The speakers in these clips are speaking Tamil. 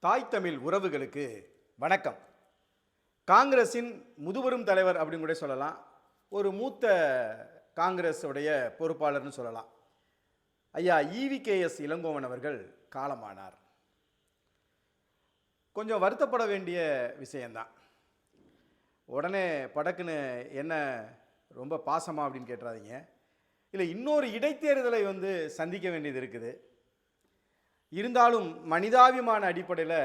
தாய் தமிழ் உறவுகளுக்கு வணக்கம். காங்கிரஸின் முதுபெரும் தலைவர் அப்படின்னு கூட சொல்லலாம். ஒரு மூத்த காங்கிரஸுடைய பொறுப்பாளர்னு சொல்லலாம். ஐயா இவிகேஎஸ் இளங்கோவன் அவர்கள் காலமானார். கொஞ்சம் வருத்தப்பட வேண்டிய விஷயந்தான் உடனே படக்குன்னு என்ன ரொம்ப பாசமா அப்படின்னு கேட்டுறாதீங்க. இல்லை இன்னொரு இடைத்தேர்தலை வந்து சந்திக்க வேண்டியது இருக்குது. இருந்தாலும் மனிதாபிமான அடிப்படையில்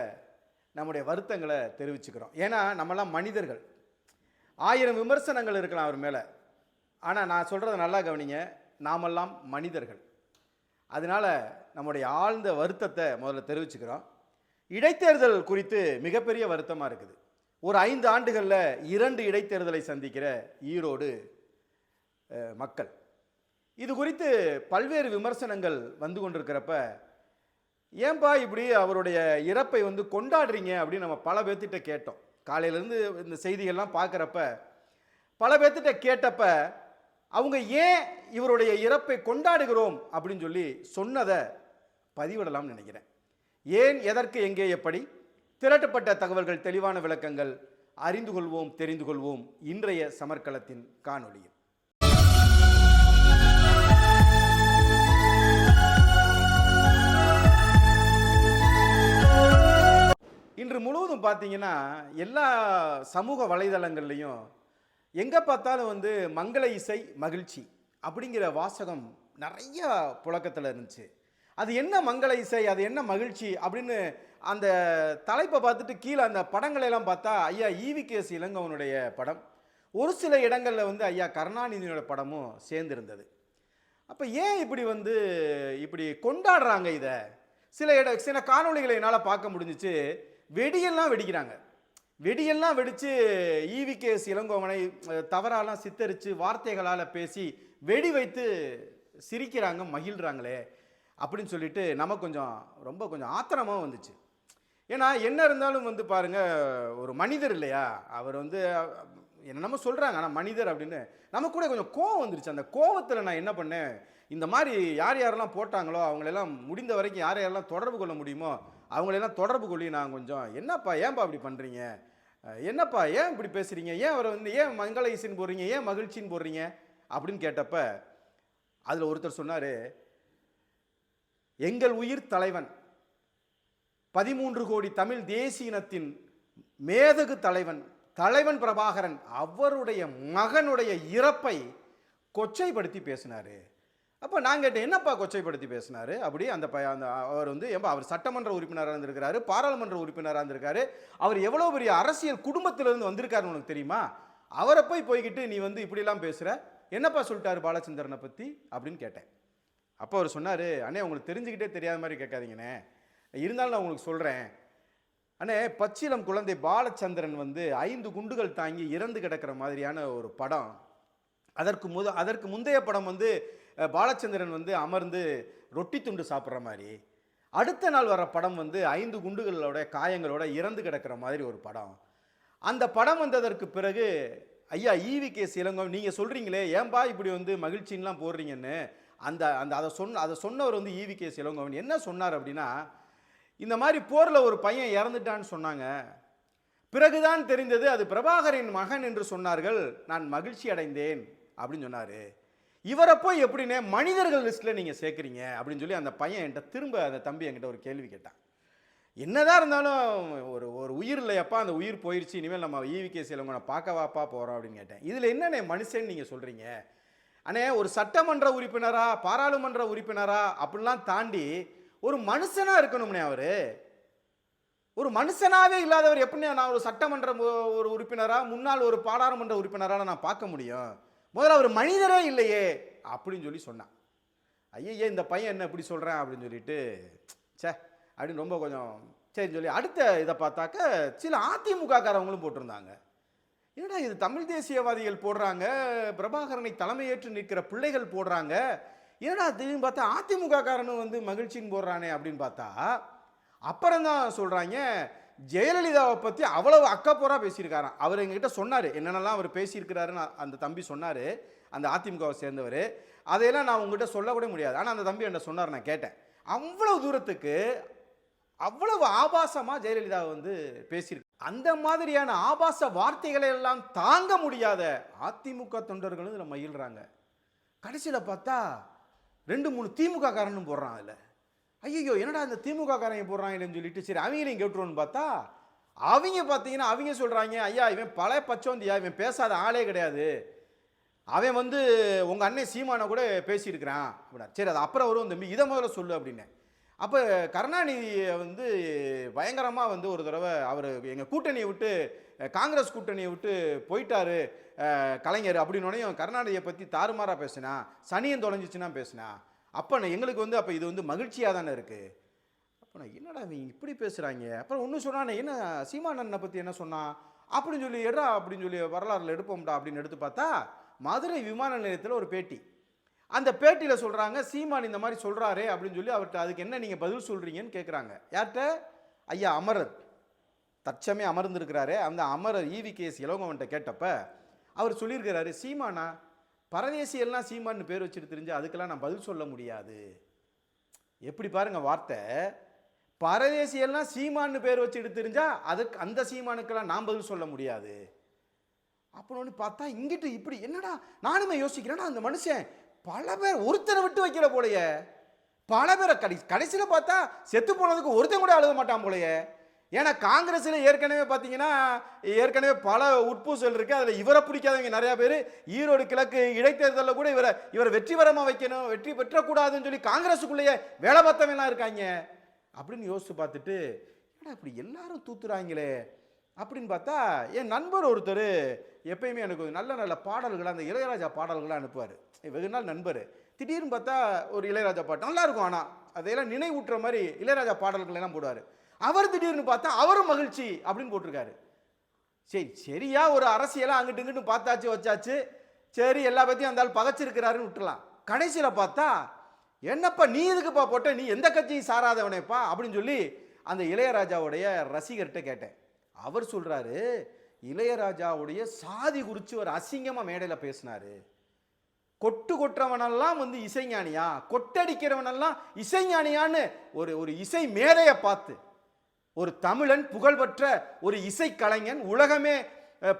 நம்முடைய வருத்தங்களை தெரிவிச்சுக்கிறோம். ஏன்னா நம்மளாம் மனிதர்கள். ஆயிரம் விமர்சனங்கள் இருக்கலாம் அவர் மேலே. ஆனால் நான் சொல்கிறத நல்லா கவனிங்க. நாமெல்லாம் மனிதர்கள். அதனால் நம்முடைய ஆழ்ந்த வருத்தத்தை முதல்ல தெரிவிச்சுக்கிறோம். இடைத்தேர்தல் குறித்து மிகப்பெரிய வருத்தமாக இருக்குது. ஒரு ஐந்து ஆண்டுகளில் இரண்டு இடைத்தேர்தலை சந்திக்கிற ஈரோடு மக்கள். இது குறித்து பல்வேறு விமர்சனங்கள் வந்து கொண்டிருக்கிறப்ப ஏன்பா இப்படி அவருடைய இறப்பை வந்து கொண்டாடுறீங்க அப்படின்னு நம்ம பல பேர்த்திட்ட கேட்டோம். காலையிலேருந்து இந்த செய்திகள்லாம் பார்க்குறப்ப பல பேர்த்திட்ட கேட்டப்ப அவங்க ஏன் இவருடைய இறப்பை கொண்டாடுகிறோம் அப்படின்னு சொல்லி சொன்னதை பதிவிடலாம்னு நினைக்கிறேன். ஏன் எதற்கு எங்கே எப்படி? திரட்டப்பட்ட தகவல்கள் தெளிவான விளக்கங்கள் அறிந்து கொள்வோம் தெரிந்து கொள்வோம் இன்றைய சமர்க்களத்தின் காணொலியில் இன்று முழுவதும் பார்த்தீங்கன்னா எல்லா சமூக வலைதளங்கள்லையும் எங்கே பார்த்தாலும் வந்து மங்கள இசை மகிழ்ச்சி அப்படிங்கிற வாசகம் நிறைய புழக்கத்தில் இருந்துச்சு. அது என்ன மங்கள இசை அது என்ன மகிழ்ச்சி அப்படின்னு அந்த தலைப்பை பார்த்துட்டு கீழே அந்த படங்களெல்லாம் பார்த்தா ஐயா ஈவிகேஎஸ் இளங்கவனுடைய படம் ஒரு சில இடங்களில் வந்து ஐயா கருணாநிதியோட படமும் சேர்ந்திருந்தது. அப்போ ஏன் இப்படி வந்து இப்படி கொண்டாடுறாங்க இதை? சில இட சில காணொளிகளை என்னால் பார்க்க முடிஞ்சிச்சு. வெடியெல்லாம் வெடிக்கிறாங்க. வெடியெல்லாம் வெடித்து ஈவிகேஸ் இளங்கோவனை தவறாலாம் சித்தரித்து வார்த்தைகளால் பேசி வெடி வைத்து சிரிக்கிறாங்க மகிழ்கிறாங்களே அப்படின்னு சொல்லிட்டு நமக்கு கொஞ்சம் ரொம்ப கொஞ்சம் ஆத்திரமாக வந்துச்சு. ஏன்னா என்ன இருந்தாலும் வந்து பாருங்கள் ஒரு மனிதர் இல்லையா? அவர் வந்து என்னென்னமோ சொல்கிறாங்க ஆனால் மனிதர் அப்படின்னு. நமக்கு கூட கொஞ்சம் கோவம் வந்துருச்சு. அந்த கோவத்தில் நான் என்ன பண்ணேன்? இந்த மாதிரி யார் யாரெல்லாம் போட்டாங்களோ அவங்களெல்லாம் முடிந்த வரைக்கும் யார் யாரெல்லாம் தொடர்பு கொள்ள முடியுமோ அவங்களெல்லாம் தொடர்பு கொள்ளி நான் கொஞ்சம் என்னப்பா ஏன்பா இப்படி பண்ணுறீங்க என்னப்பா ஏன் இப்படி பேசுகிறீங்க ஏன் அவரை வந்து ஏன் மங்கள இசைன்னு போடுறீங்க? ஏன் மகிழ்ச்சின்னு போடுறீங்க? அப்படின்னு கேட்டப்ப அதில் ஒருத்தர் சொன்னார் எங்கள் உயிர் தலைவன் பதிமூன்று கோடி தமிழ் தேசிய இனத்தின் மேதகு தலைவன் தலைவன் பிரபாகரன் அவருடைய மகனுடைய இறப்பை கொச்சைப்படுத்தி பேசினாரு. அப்போ நான் கேட்டேன் என்னப்பா கொச்சைப்படுத்தி பேசினாரு? அப்படி அந்த ப அந்த அவர் வந்து ஏன்பா அவர் சட்டமன்ற உறுப்பினராக இருந்திருக்காரு பாராளுமன்ற உறுப்பினராக இருந்திருக்காரு. அவர் எவ்வளோ பெரிய அரசியல் குடும்பத்திலேருந்து வந்திருக்காருன்னு உனக்கு தெரியுமா? அவரை போய் போய்கிட்டு நீ வந்து இப்படிலாம் பேசுகிற என்னப்பா சொல்லிட்டாரு பாலச்சந்திரனை பற்றி அப்படின்னு கேட்டேன். அப்போ அவர் சொன்னார் அண்ணே உங்களுக்கு தெரிஞ்சுக்கிட்டே தெரியாத மாதிரி கேட்காதீங்கண்ணே. இருந்தாலும் நான் உங்களுக்கு சொல்கிறேன் அண்ணே பச்சிலம் குழந்தை பாலச்சந்திரன் வந்து ஐந்து குண்டுகள் தாங்கி இறந்து கிடக்கிற மாதிரியான ஒரு படம். அதற்கு முத அதற்கு முந்தைய படம் வந்து பாலச்சந்திரன் வந்து அமர்ந்து ரொட்டி துண்டு சாப்பிட்ற மாதிரி அடுத்த நாள் வர படம் வந்து ஐந்து குண்டுகளோட காயங்களோட இறந்து கிடக்கிற மாதிரி ஒரு படம். அந்த படம் வந்ததற்கு பிறகு ஐயா ஈவி கே. இளங்கோ நீங்கள் சொல்கிறீங்களே ஏன்பா இப்படி வந்து மகிழ்ச்சின்லாம் போடுறீங்கன்னு? அந்த அந்த அதை சொன்ன அதை சொன்னவர் வந்து ஈவி கே. இளங்கோவன் என்ன சொன்னார் அப்படின்னா இந்த மாதிரி போரில் ஒரு பையன் இறந்துட்டான்னு சொன்னாங்க. பிறகுதான் தெரிந்தது அது பிரபாகரின் மகன் என்று சொன்னார்கள். நான் மகிழ்ச்சி அடைந்தேன். அப்படின்னு சொன்னார். இவரை போய் எப்படின்னே மனிதர்கள் லிஸ்ட்டில் நீங்கள் சேர்க்குறீங்க அப்படின்னு சொல்லி அந்த பையன் என்கிட்ட திரும்ப அந்த தம்பி என்கிட்ட ஒரு கேள்வி கேட்டான். என்னதான் இருந்தாலும் ஒரு ஒரு உயிர் இல்லையப்பா அந்த உயிர் போயிடுச்சு இனிமேல் நம்ம ஈவிகே சிலவங்களை பார்க்க வாப்பா போகிறோம் அப்படின்னு கேட்டேன். இதில் என்னண்ணே மனுஷன் நீங்கள் சொல்கிறீங்க அண்ணே ஒரு சட்டமன்ற உறுப்பினரா பாராளுமன்ற உறுப்பினரா அப்படிலாம் தாண்டி ஒரு மனுஷனாக இருக்கணும்னே அவர். ஒரு மனுஷனாகவே இல்லாதவர் எப்படி நான் ஒரு சட்டமன்ற ஒரு உறுப்பினராக முன்னாள் ஒரு பாராளுமன்ற உறுப்பினராக நான் பார்க்க முடியும்? முதல்ல அவர் மனிதரே இல்லையே அப்படின்னு சொல்லி சொன்னான். ஐயே இந்த பையன் என்ன இப்படி சொல்கிறேன் அப்படின்னு சொல்லிட்டு ச்சே அப்படின்னு ரொம்ப கொஞ்சம் சரின்னு சொல்லி அடுத்த இதை பார்த்தாக்க சில அதிமுககாரவங்களும் போட்டிருந்தாங்க. என்னடா இது தமிழ் தேசியவாதிகள் போடுறாங்க பிரபாகரனை தலைமையேற்று நிற்கிற பிள்ளைகள் போடுறாங்க என்னடா திடீர்னு பார்த்தா அதிமுக காரனும் வந்து மகிழ்ச்சின்னு போடுறானே அப்படின்னு பார்த்தா அப்புறம் தான் சொல்கிறாங்க ஜெயலலிதாவை பற்றி அவ்வளவு அக்கப்போரா பேசியிருக்காராம் அவர் எங்ககிட்ட சொன்னார். என்னென்னலாம் அவர் பேசியிருக்கிறாருன்னு அந்த தம்பி சொன்னார். அந்த அதிமுகவை சேர்ந்தவர். அதையெல்லாம் நான் உங்ககிட்ட சொல்லக்கூட முடியாது. ஆனால் அந்த தம்பி என்ன சொன்னார் நான் கேட்டேன். அவ்வளவு தூரத்துக்கு அவ்வளவு ஆபாசமாக ஜெயலலிதா வந்து பேசியிருக்கு அந்த மாதிரியான ஆபாச வார்த்தைகளை எல்லாம் தாங்க முடியாத அதிமுக தொண்டர்களும் இதில் மகிழ்கிறாங்க கடைசியில் பார்த்தா ரெண்டு மூணு திமுக காரனும் போடுறான் அதில். ஐயோ என்னடா இந்த திமுக காரங்க போடுறாங்கன்னு சொல்லிட்டு சரி அவங்களையும் கேட்டுருவோன்னு பார்த்தா அவங்க பார்த்தீங்கன்னா அவங்க சொல்கிறாங்க ஐயா இவன் பழைய பச்சோந்தியா இவன் பேசாத ஆளே கிடையாது. அவன் வந்து உங்கள் அண்ணன் சீமானை கூட பேசியிருக்கிறான் அப்படின்னா சரி அது அப்புறம் வரும் தம்பி இதை முதல்ல சொல்லு அப்படின்னு. அப்போ கருணாநிதியை வந்து பயங்கரமாக வந்து ஒரு தடவை அவர் எங்கள் கூட்டணியை விட்டு காங்கிரஸ் கூட்டணியை விட்டு போயிட்டாரு கலைஞர் அப்படின்னோடனே கருணாநிதியை பற்றி தாறுமாறாக பேசினா சனியன் தொலைஞ்சிச்சுன்னா பேசினா அப்போ நான் எங்களுக்கு வந்து அப்போ இது வந்து மகிழ்ச்சியாக தானே இருக்குது அப்போ நான் என்னடா இவங்க இப்படி பேசுகிறாங்க அப்புறம் ஒன்று சொன்னானே என்ன சீமானண்ணனை பற்றி என்ன சொன்னான் அப்படின்னு சொல்லி எடா அப்படின்னு சொல்லி வரலாறுல எடுப்போம்டா அப்படின்னு எடுத்து பார்த்தா மதுரை விமான நிலையத்தில் ஒரு பேட்டி. அந்த பேட்டியில் சொல்கிறாங்க சீமான் இந்த மாதிரி சொல்கிறாரே அப்படின்னு சொல்லி அவர்கிட்ட அதுக்கு என்ன நீங்கள் பதில் சொல்கிறீங்கன்னு கேட்குறாங்க யார்கிட்ட? ஐயா அமரர். தற்சமே அமர்ந்திருக்கிறாரே. அந்த அமரர் ஈவி கேஸ் இளங்கோவன்ட்ட கேட்டப்ப அவர் சொல்லியிருக்கிறாரு சீமானா பரதேசி எல்லாம் சீமான்னு பேர் வச்சுட்டு தெரிஞ்சு அதுக்கெல்லாம் நான் பதில் சொல்ல முடியாது. எப்படி பாருங்கள் வார்த்தை? பரதேசி எல்லாம் சீமான்னு பேர் வச்சுட்டு தெரிஞ்சால் அதுக்கு அந்த சீமானுக்கெல்லாம் நான் பதில் சொல்ல முடியாது. அப்படின்னு பார்த்தா இங்கிட்டு இப்படி என்னடா நானுமே யோசிக்கிறேன்னா அந்த மனுஷன் பல பேர் ஒருத்தரை விட்டு வைக்கல போலயே. பல பேரை கடை கடைசியில் பார்த்தா செத்து போனதுக்கு ஒருத்தன் கூட அழுக மாட்டான் போலையே. ஏன்னா காங்கிரஸில் ஏற்கனவே பார்த்தீங்கன்னா ஏற்கனவே பல உட்பூசல் இருக்குது அதில் இவரை பிடிக்காதவங்க நிறையா பேர் ஈரோடு கிழக்கு இடைத்தேர்தலில் கூட இவரை இவரை வெற்றி வைக்கணும் வெற்றி பெற்றக்கூடாதுன்னு சொல்லி காங்கிரஸுக்குள்ளேயே வேலை பார்த்தவங்களாம் இருக்காங்க. அப்படின்னு யோசித்து பார்த்துட்டு ஏன்னா இப்படி எல்லாரும் தூத்துறாங்களே? அப்படின்னு பார்த்தா என் நண்பர் ஒருத்தர் எப்பயுமே எனக்கு நல்ல நல்ல பாடல்கள் அந்த இளையராஜா பாடல்களாக அனுப்புவார். வெகு நாள் நண்பர். திடீர்னு பார்த்தா ஒரு இளையராஜா பாட்டு நல்லா இருக்கும் ஆனால் அதையெல்லாம் நினைவூட்டுற மாதிரி இளையராஜா பாடல்கள் எல்லாம் போடுவார். அவர் திடீர்னு பார்த்தா அவரும் மகிழ்ச்சி அப்படின்னு போட்டிருக்காரு. சரி சரியா ஒரு அரசியலாக அங்கிட்டு இங்கிட்டு பார்த்தாச்சு வச்சாச்சு. சரி எல்லா பற்றியும் அந்த ஆள் பகைச்சிருக்கிறாருன்னு விட்டுலாம் கடைசியில் பார்த்தா என்னப்பா நீ எதுக்குப்பா போட்ட? நீ எந்த கட்சியும் சாராதவனேப்பா? அப்படின்னு சொல்லி அந்த இளையராஜாவுடைய ரசிகர்கிட்ட கேட்டேன். அவர் சொல்கிறாரு இளையராஜாவுடைய சாதி குறித்து ஒரு அசிங்கமாக மேடையில் பேசினாரு. கொட்டு கொட்டுறவனெல்லாம் வந்து இசைஞானியா? கொட்டடிக்கிறவனெல்லாம் இசைஞானியான்னு ஒரு ஒரு இசை மேடையை பார்த்து ஒரு தமிழன் புகழ்பெற்ற ஒரு இசைக்கலைஞன் உலகமே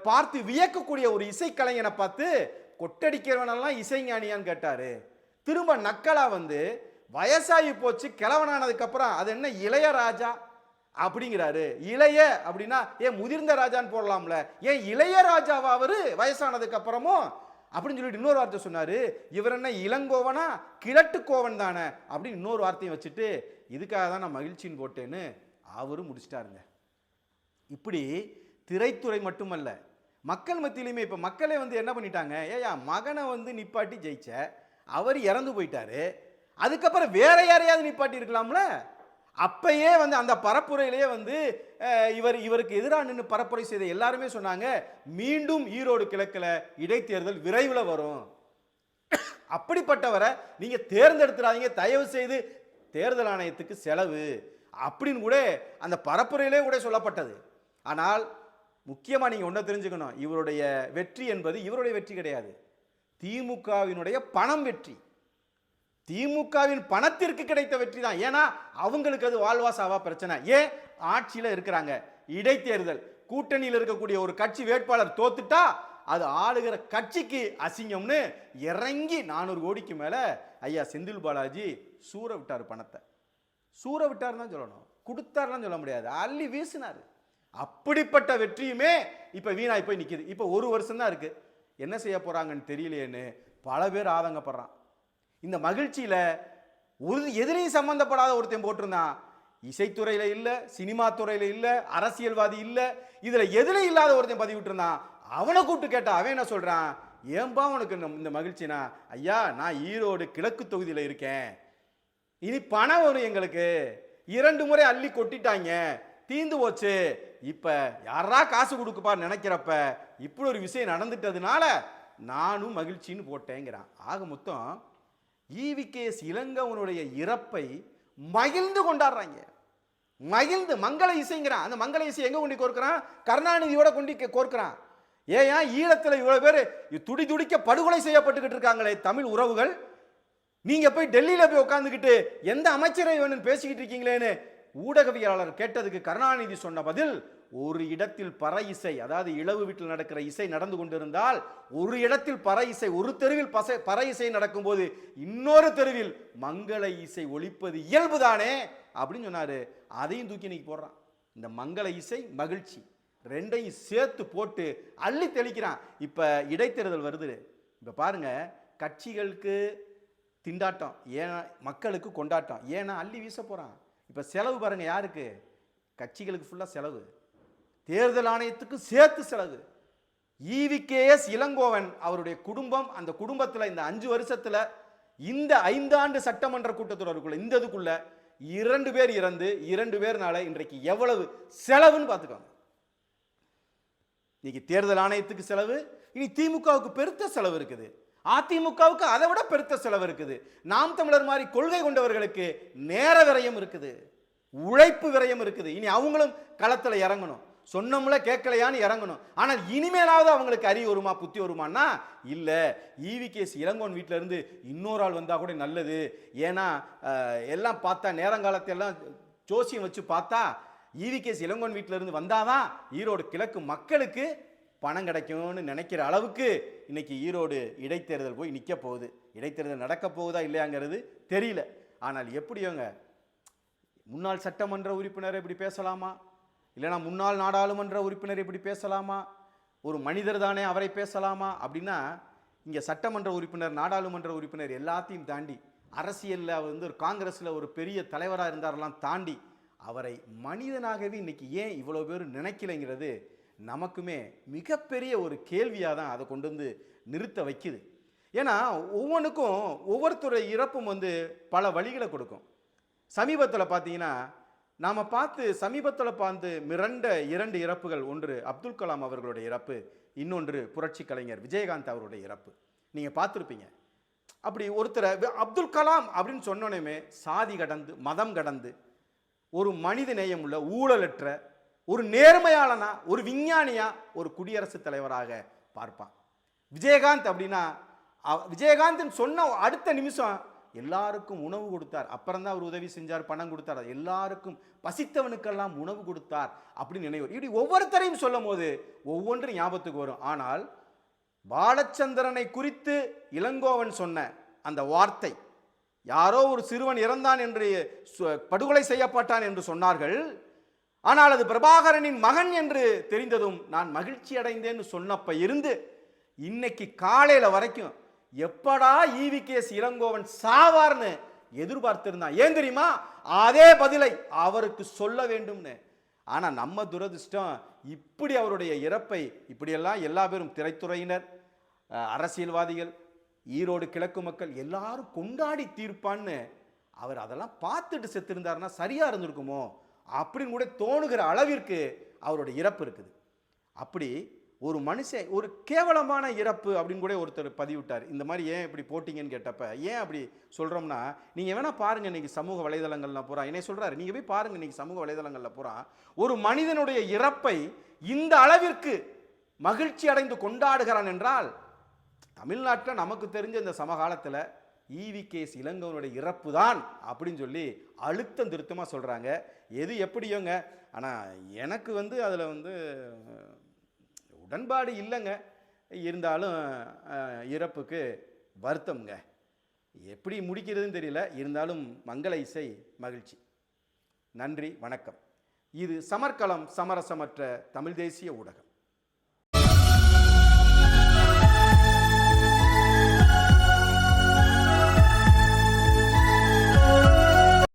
பார்த்து வியக்கக்கூடிய ஒரு இசைக்கலைஞனை பார்த்து கொட்டடிக்கிறவனெல்லாம் இசைஞானியான்னு கேட்டாரு. திரும்ப நக்கலா வந்து வயசாகி போச்சு கிழவனானதுக்கப்புறம் அது என்ன இளையராஜா அப்படிங்கிறாரு. இளைய அப்படின்னா ஏன் முதிர்ந்த ராஜான்னு போடலாம்ல. ஏன் இளையராஜாவா அவரு? வயசானதுக்கு அப்புறமும் அப்படின்னு சொல்லிட்டு இன்னொரு வார்த்தை சொன்னாரு. இவர் என்ன இளங்கோவனா? கிழட்டு கோவன் தானே? அப்படின்னு இன்னொரு வார்த்தையும் வச்சுட்டு இதுக்காக தான் நான் மகிழ்ச்சின்னு போட்டேன்னு அவரும் முடிச்சிட்டாருங்க. இப்படி திரைத்துறை மட்டுமல்ல மக்கள் மத்தியிலையுமே இப்போ மக்களே வந்து என்ன பண்ணிட்டாங்க? ஏயா மகனை வந்து நிப்பாட்டி ஜெயிச்ச அவர் இறந்து போயிட்டாரு. அதுக்கப்புறம் வேற யாரையாவது நிப்பாட்டி இருக்கலாம்ல? அப்பயே வந்து அந்த பரப்புரையிலேயே வந்து இவர் இவருக்கு எதிராக நின்று பரப்புரை செய்த எல்லாருமே சொன்னாங்க மீண்டும் ஈரோடு கிழக்கில் இடைத்தேர்தல் விரைவில் வரும். அப்படிப்பட்டவரை நீங்கள் தேர்ந்தெடுத்துடாதீங்க. தயவு செய்து தேர்தல் ஆணையத்துக்கு செலவு. அப்படின்னு கூட அந்த பரப்புரையிலே கூட சொல்லப்பட்டது. ஆனால் முக்கியமாக நீங்கள் ஒன்றை தெரிஞ்சுக்கணும். இவருடைய வெற்றி என்பது இவருடைய வெற்றி கிடையாது. திமுகவினுடைய பணம் வெற்றி. திமுகவின் பணத்திற்கு கிடைத்த வெற்றி தான். ஏன்னா அவங்களுக்கு அது வாழ்வாசாவா பிரச்சனை. ஏன்? ஆட்சியில் இருக்கிறாங்க. இடைத்தேர்தல். கூட்டணியில் இருக்கக்கூடிய ஒரு கட்சி வேட்பாளர் தோத்துட்டா அது ஆளுகிற கட்சிக்கு அசிங்கம்னு இறங்கி நானூறு கோடிக்கு மேலே ஐயா செந்தில் பாலாஜி சூற விட்டார் பணத்தை. சூற விட்டார் தான் சொல்லணும். கொடுத்தாருலாம் சொல்ல முடியாது. அள்ளி வீசினார். அப்படிப்பட்ட வெற்றியுமே இப்போ வீணாய் போய் நிற்கிது இப்போ ஒரு வருஷம் தான் இருக்குது என்ன செய்ய போகிறாங்கன்னு தெரியலையேன்னு பல பேர் ஆதங்கப்படுறான். இந்த மகிழ்ச்சியில் ஒரு எதிரையும் சம்மந்தப்படாத ஒருத்தன் போட்டிருந்தான். இசைத்துறையில் இல்லை சினிமா துறையில் இல்லை அரசியல்வாதி இல்லை இதில் எதுல இல்லாத ஒருத்தன் பதிவிட்டிருந்தான். அவனை கூப்பிட்டு கேட்டா அவன் என்ன சொல்கிறான் ஏன்பா உனக்கு இந்த- மகிழ்ச்சினா? ஐயா நான் ஈரோடு கிழக்கு தொகுதியில் இருக்கேன். இனி பணம் வரும் எங்களுக்கு. இரண்டு முறை அள்ளி கொட்டிட்டாங்க. தீந்து போச்சு. இப்போ யாரா காசு கொடுக்குப்பா நினைக்கிறப்ப இப்படி ஒரு விஷயம் நடந்துட்டதுனால நானும் மகிழ்ச்சின்னு போட்டேங்கிறான். ஆக மொத்தம் ஈவிகேஎஸ் இளங்கவனுடைய இறப்பை மகிழ்ந்து கொண்டாடுறாங்க. மகிழ்ந்து மங்கள இசைங்கிறான். அந்த மங்கள இசை எங்கே கொண்டு கோர்க்கிறான்? கருணாநிதியோட கொண்டு கோர்க்கிறான். ஏன்? ஈழத்தில் இவ்வளோ பேர் துடி துடிக்க படுகொலை செய்யப்பட்டுக்கிட்டு இருக்காங்களே தமிழ் உறவுகள். நீங்க போய் டெல்லியில போய் உட்காந்துக்கிட்டு எந்த அமைச்சரை வேணும்னு பேசிக்கிட்டு இருக்கீங்களேன்னு ஊடகவியலாளர் கேட்டதுக்கு கருணாநிதி சொன்ன பதில் ஒரு இடத்தில் பற இசை அதாவது இளவு வீட்டில் நடக்கிற இசை நடந்து கொண்டிருந்தால் ஒரு இடத்தில் பற இசை ஒரு தெருவில் பசை பற இசை நடக்கும்போது இன்னொரு தெருவில் மங்கள இசை ஒழிப்பது இயல்புதானே அப்படின்னு சொன்னாரு. அதையும் தூக்கி இன்னைக்கு போடுறான். இந்த மங்கள இசை மகிழ்ச்சி ரெண்டையும் சேர்த்து போட்டு அள்ளி தெளிக்கிறான். இப்ப இடைத்தேர்தல் வருது. இப்ப பாருங்க கட்சிகளுக்கு திண்டாட்டம் ஏன்னா மக்களுக்கு கொண்டாட்டம். ஏன்னா அள்ளி வீச போகிறான் இப்போ செலவு பாருங்கள் யாருக்கு? கட்சிகளுக்கு ஃபுல்லாக செலவு. தேர்தல் ஆணையத்துக்கு சேர்த்து செலவு. ஈவிகேஎஸ் இளங்கோவன் அவருடைய குடும்பம் அந்த குடும்பத்தில் இந்த அஞ்சு வருஷத்தில் இந்த ஐந்தாண்டு சட்டமன்ற கூட்டத்தொடருக்குள்ள இந்த இதுக்குள்ள இரண்டு பேர் இறந்து இரண்டு பேர்னால இன்றைக்கு எவ்வளவு செலவுன்னு பார்த்துக்கோங்க. இன்னைக்கு தேர்தல் ஆணையத்துக்கு செலவு இனி திமுகவுக்கு பெருத்த செலவு இருக்குது. அதிமுகவுக்கு அதை விட பெருத்த செலவு இருக்குது. நாம் தமிழர் மாதிரி கொள்கை கொண்டவர்களுக்கு நேர விரயம் இருக்குது. உழைப்பு விரயம் இருக்குது. இனி அவங்களும் களத்தில் இறங்கணும். சொன்னோம்ல கேட்கலையான்னு இறங்கணும். ஆனால் இனிமேலாவது அவங்களுக்கு அறிவு வருமா புத்தி வருமானா இல்லை. ஈவி கேஸ் இளங்கோன் வீட்டிலேருந்து இன்னொரு ஆள் வந்தால் கூட நல்லது. ஏன்னா எல்லாம் பார்த்தா நேரங்காலத்தை எல்லாம் ஜோசியம் வச்சு பார்த்தா ஈவி கேஸ் இளங்கோன் வீட்டிலேருந்து வந்தாதான் ஈரோடு கிழக்கு மக்களுக்கு பணம் கிடைக்கும்னு நினைக்கிற அளவுக்கு இன்னைக்கு ஈரோடு இடைத்தேர்தல் போய் நிற்க போகுது. இடைத்தேர்தல் நடக்க போகுதா இல்லையாங்கிறது தெரியல. ஆனால் எப்படியோங்க? முன்னாள் சட்டமன்ற உறுப்பினர் இப்படி பேசலாமா? இல்லைனா முன்னாள் நாடாளுமன்ற உறுப்பினர் இப்படி பேசலாமா? ஒரு மனிதர் தானே அவரை பேசலாமா? அப்படின்னா இங்கே சட்டமன்ற உறுப்பினர் நாடாளுமன்ற உறுப்பினர் எல்லாத்தையும் தாண்டி அரசியலில் அவர் வந்து ஒரு காங்கிரஸில் ஒரு பெரிய தலைவராக இருந்தாரெல்லாம் தாண்டி அவரை மனிதனாகவே இன்றைக்கி ஏன் இவ்வளோ பேர் நினைக்கலைங்கிறது நமக்குமே மிகப்பெரிய ஒரு கேள்வியாக தான் அதை கொண்டு வந்து நிறுத்த வைக்குது. ஏன்னா ஒவ்வொன்றுக்கும் ஒவ்வொருத்தருடைய இறப்பும் வந்து பல வழிகளை கொடுக்கும். சமீபத்தில் பார்த்தீங்கன்னா நாம் பார்த்து சமீபத்தில் பார்த்து மிரண்ட இரண்டு இறப்புகள். ஒன்று அப்துல் கலாம் அவர்களுடைய இறப்பு இன்னொன்று புரட்சி கலைஞர் விஜயகாந்த் அவருடைய இறப்பு. நீங்கள் பார்த்துருப்பீங்க. அப்படி ஒருத்தரை அப்துல் கலாம் அப்படின்னு சொன்னோன்னே சாதி கடந்து மதம் கடந்து ஒரு மனித நேயம் உள்ள ஊழலற்ற ஒரு நேர்மையாளனா ஒரு விஞ்ஞானியா ஒரு குடியரசுத் தலைவராக பார்ப்பான். விஜயகாந்த் அப்படின்னா அவ- விஜயகாந்த்னு சொன்ன அடுத்த நிமிஷம் எல்லாருக்கும் உணவு கொடுத்தார். அப்புறம் தான் அவர் உதவி செஞ்சார் பணம் கொடுத்தார். எல்லாருக்கும் பசித்தவனுக்கெல்லாம் உணவு கொடுத்தார் அப்படின்னு நினைவு. இப்படி ஒவ்வொருத்தரையும் சொல்லும் போது ஒவ்வொன்றும் ஞாபகத்துக்கு வரும். ஆனால் பாலச்சந்திரனை குறித்து இளங்கோவன் சொன்ன அந்த வார்த்தை யாரோ ஒரு சிறுவன் இறந்தான் என்று படுகொலை செய்யப்பட்டான் என்று சொன்னார்கள். ஆனால் அது பிரபாகரனின் மகன் என்று தெரிந்ததும் நான் மகிழ்ச்சி அடைந்தேன்னு சொன்னப்ப இருந்து இன்னைக்கு காலையில் வரைக்கும் எப்படா E V K S Elangovan சாவார்னு எதிர்பார்த்திருந்தான். ஏன் தெரியுமா? அதே பதிலை அவருக்கு சொல்ல வேண்டும்னு. ஆனால் நம்ம துரதிர்ஷ்டம் இப்படி அவருடைய இறப்பை இப்படியெல்லாம் எல்லா பேரும் திரைத்துறையினர் அரசியல்வாதிகள் ஈரோடு கிழக்கு மக்கள் எல்லாரும் கொண்டாடி தீர்ப்பான்னு அவர் அதெல்லாம் பார்த்துட்டு செத்திருந்தாருன்னா சரியாக இருந்திருக்குமோ? அப்படின்னு கூட தோணுகிற அளவிற்கு அவருடைய இறப்பு இருக்குது. அப்படி ஒரு மனுஷன் ஒரு கேவலமான இறப்பு அப்படின்னு கூட ஒருத்தர் பதிவிட்டார். இந்த மாதிரி ஏன் இப்படி போட்டிங்கன்னு கேட்டப்ப ஏன் அப்படி சொல்கிறோம்னா நீங்கள் வேணால் பாருங்க இன்றைக்கி சமூக வலைதளங்களில் போகிறான் என்னை சொல்கிறாரு நீங்கள் போய் பாருங்க இன்றைக்கி சமூக வலைதளங்களில் போகிறான் ஒரு மனிதனுடைய இறப்பை இந்த அளவிற்கு மகிழ்ச்சி அடைந்து கொண்டாடுகிறான் என்றால் தமிழ்நாட்டில் நமக்கு தெரிஞ்ச இந்த சமகாலத்தில் ஈவி கேஸ் இளங்கவனுடைய இறப்பு தான் அப்படின்னு சொல்லி அழுத்தம் திருத்தமாக சொல்கிறாங்க எது எப்படியோங்க? ஆனால் எனக்கு வந்து அதில் வந்து உடன்பாடு இல்லைங்க. இருந்தாலும் இறப்புக்கு வருத்தம்ங்க. எப்படி முடிக்கிறதுன்னு தெரியல. இருந்தாலும் மங்கள இசை மகிழ்ச்சி. நன்றி வணக்கம். இது சமர்க்கலம் சமரசமற்ற தமிழ் தேசிய ஊடகம்.